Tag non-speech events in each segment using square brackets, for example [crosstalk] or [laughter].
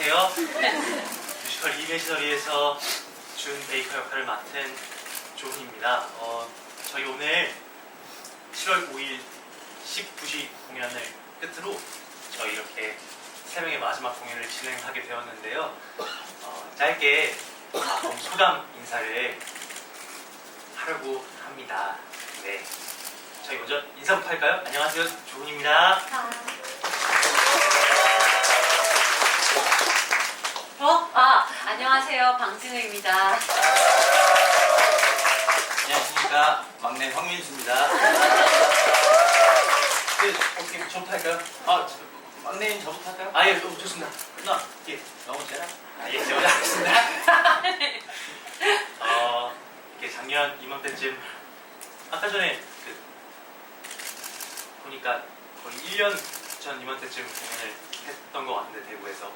안녕하세요. 뮤지컬 이메지너리에서 준 베이커 역할을 맡은 조훈입니다. 어, 저희 오늘 7월 5일 19시 공연을 끝으로 저희 이렇게 세 명의 마지막 공연을 진행하게 되었는데요. 어, 짧게 소감 인사를 하려고 합니다. 네. 저희 먼저 인사부터 할까요? 안녕하세요. 조훈입니다. 어? 아, 안녕하세요. 방진우입니다. 안녕하십니까 막내 황민수입니다. 네, 어떻게 저부터 할까요? 아, 저, 막내님 저부터 할까요? 아, 예, 어, 좋습니다. 누나, 예, 넘어지나? 아, 예, 제가 먼저 하겠습니다. 어, 이렇게 작년 이맘때쯤 아까 전에 그 보니까 거의 1년 전 이맘때쯤 공연을 했던 것 같은데 대구에서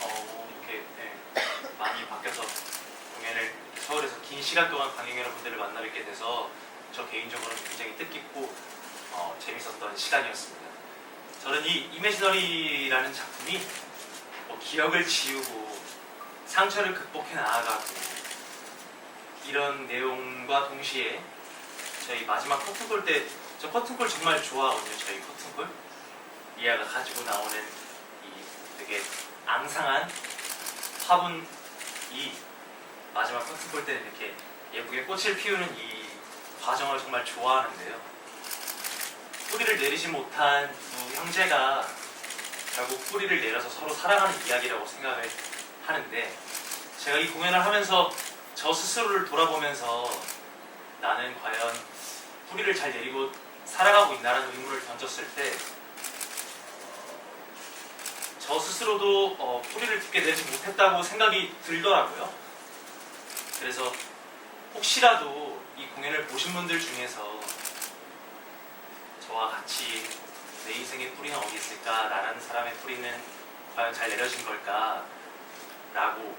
어, 이렇게 네, 많이 바뀌어서 공연을 서울에서 긴 시간 동안 관객 여러분들을 만나 뵙게 돼서 저 개인적으로는 굉장히 뜻깊고 어, 재밌었던 시간이었습니다. 저는 이 이매지너리라는 작품이 뭐 기억을 지우고 상처를 극복해 나아가고 이런 내용과 동시에 저희 마지막 커튼콜 때 저 커튼콜 정말 좋아하거든요. 저희 커튼콜 이아가 가지고 나오는 이 되게 앙상한 화분이 마지막 커튼콜 때는 이렇게 예쁘게 꽃을 피우는 이 과정을 정말 좋아하는데요. 뿌리를 내리지 못한 두 형제가 결국 뿌리를 내려서 서로 살아가는 이야기라고 생각을 하는데 제가 이 공연을 하면서 저 스스로를 돌아보면서 나는 과연 뿌리를 잘 내리고 살아가고 있나라는 의문을 던졌을 때 저 스스로도 어, 뿌리를 깊게 내지 못했다고 생각이 들더라고요. 그래서 혹시라도 이 공연을 보신 분들 중에서 저와 같이 내 인생의 뿌리는 어디 있을까? 나라는 사람의 뿌리는 과연 잘 내려진 걸까? 라고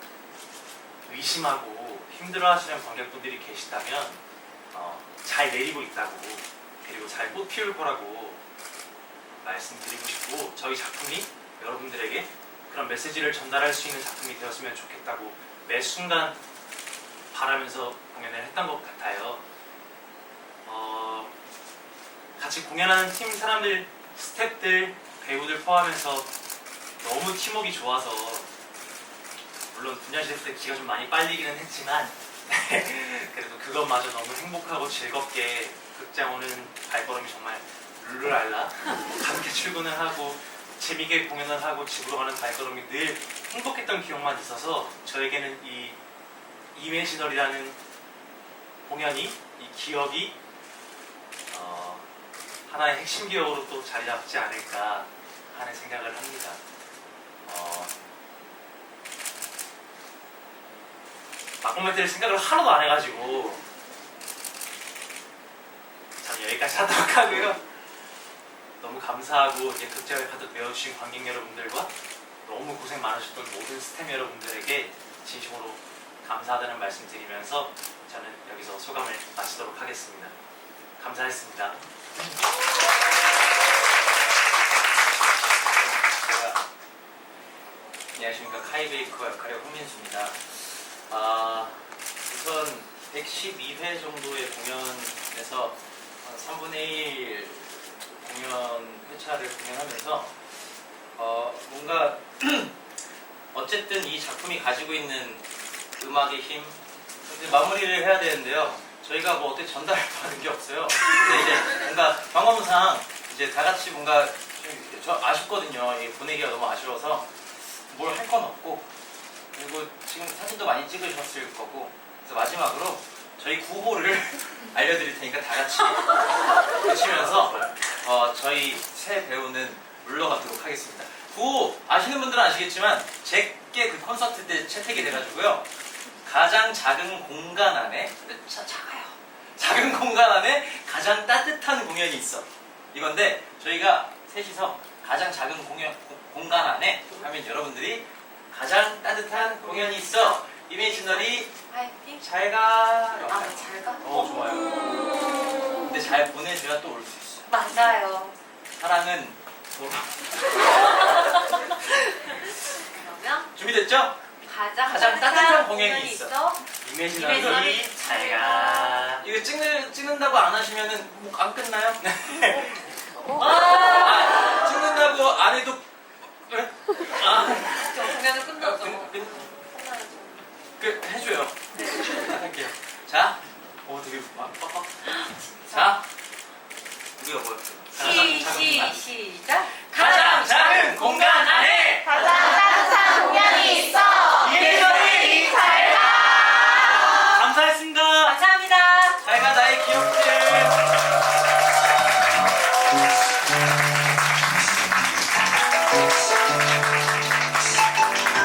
의심하고 힘들어하시는 관객분들이 계시다면 어, 잘 내리고 있다고 그리고 잘 꽃 피울 거라고 말씀드리고 싶고 저희 작품이 여러분들에게 그런 메시지를 전달할 수 있는 작품이 되었으면 좋겠다고 매 순간 바라면서 공연을 했던 것 같아요. 어, 같이 공연하는 팀 사람들, 스태프들, 배우들 포함해서 너무 팀워크가 좋아서 물론 분야실 때 기가 좀 많이 빨리기는 했지만 [laughs] 그래도 그것마저 너무 행복하고 즐겁게 극장 오는 발걸음이 정말 룰루랄라 함께 출근을 하고 재미있게 공연을 하고 집으로 가는 발걸음이 늘 행복했던 기억만 있어서 저에게는 이 이메지널이라는 공연이 이 기억이 어, 하나의 핵심 기억으로 또 자리 잡지 않을까 하는 생각을 합니다. 어, 막공멘트를 생각을 하나도 안 해가지고 참 여기까지 하도록 하고요. 감사하고 이제 극장을 가득 메워주신 관객 여러분들과 너무 고생 많으셨던 모든 스태프 여러분들에게 진심으로 감사하다는 말씀 드리면서 저는 여기서 소감을 마치도록 하겠습니다. 감사했습니다. 제가 안녕하십니까 카이베이커 역할의 홍민수입니다. 아, 우선 112회 정도의 공연에서 한 3분의 1 공연 회차를 공연하면서 어, 뭔가 어쨌든 가지고 있는 음악의 힘 이제 마무리를 해야 되는데요. 저희가 뭐 어떻게 [laughs] 바는 게 없어요. 근데 이제 뭔가 경험상 이제 다 같이 뭔가 좀- 저 아쉽거든요. 이 보내기가 너무 아쉬워서 뭘 할 건 없고 그리고 지금 사진도 많이 찍으셨을 거고 그래서 마지막으로 저희 구호를 [laughs] 알려드릴 테니까 다 같이 외치면서 어, 저희 새 배우는 물러가도록 하겠습니다. 구호 아시는 분들은 아시겠지만 제게 그 콘서트 때 채택이 돼가지고요. 가장 작은 공간 안에 자, 작아요. 작은 공간 안에 가장 따뜻한 공연이 있어. 이건데 저희가 셋이서 가장 작은 공연 고- 공간 안에 하면 여러분들이 가장 따뜻한 공연이 있어. 이미지널이. 잘 가. 아, 잘 가? 어 좋아요. 근데 잘 보내줘야 또 올 수 있어. 맞아요. 사랑은 돌아. [laughs] 준비됐죠? 가장, 가장 따뜻한 공연이 있어. 이매진이 잘가. 이거 찍는, 찍는다고 안 하시면은 뭐안 끝나요? [laughs] 어? 아, 찍는다고 안 해도. 네? 아, 저 공연은 끝났죠. 뭐. 아, 끝- 끝- 해줘요. 네. 할게요. 자, 오 되게 막 빡빡. 아, 자, 우리가 뭐였죠? 시, 시, 시작. 가장 작은 공간 안.